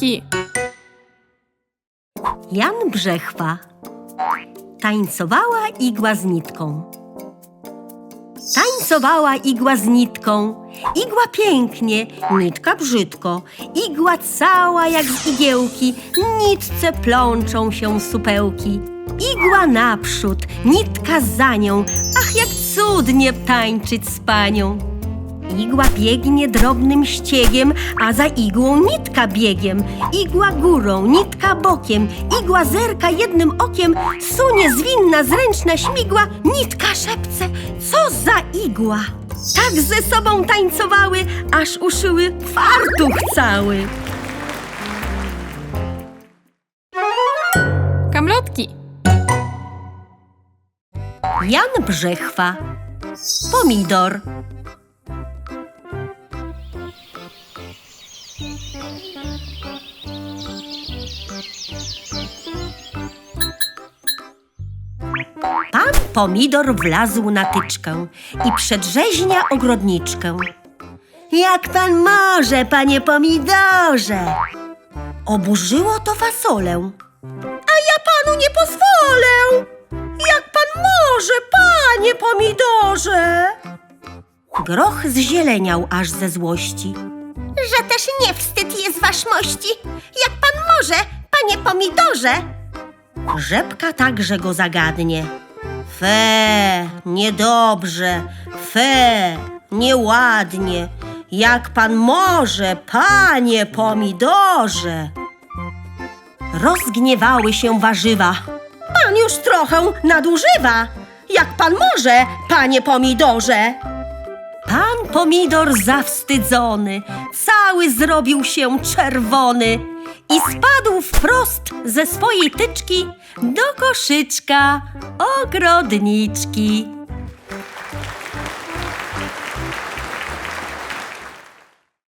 Kamlotki. Jan Brzechwa. Tańcowała igła z nitką. Tańcowała igła z nitką. Igła pięknie, nitka brzydko. Igła cała jak z igiełki. Nitce plączą się supełki. Igła naprzód, nitka za nią. Ach, jak cudnie tańczyć z panią. Igła biegnie drobnym ściegiem, a za igłą nitka biegiem. Igła górą, nitka bokiem, igła zerka jednym okiem, sunie zwinna, zręczna śmigła, nitka szepce, co za igła. Tak ze sobą tańcowały, aż uszyły fartuch cały. Kamlotki. Jan Brzechwa. Pomidor. Pan Pomidor wlazł na tyczkę i przedrzeźnia ogrodniczkę. Jak pan może, panie Pomidorze? Oburzyło to fasolę. A ja panu nie pozwolę! Jak pan może, panie pomidorze? Groch zzieleniał aż ze złości. Że też nie wstyd jest wasz mości. Jak pan może, panie pomidorze? Rzepka także go zagadnie. Fe, niedobrze, fe, nieładnie. Jak pan może, panie pomidorze? Rozgniewały się warzywa. Pan już trochę nadużywa. Jak pan może, panie pomidorze? Pan pomidor zawstydzony, cały zrobił się czerwony i spadł wprost ze swojej tyczki do koszyczka ogrodniczki.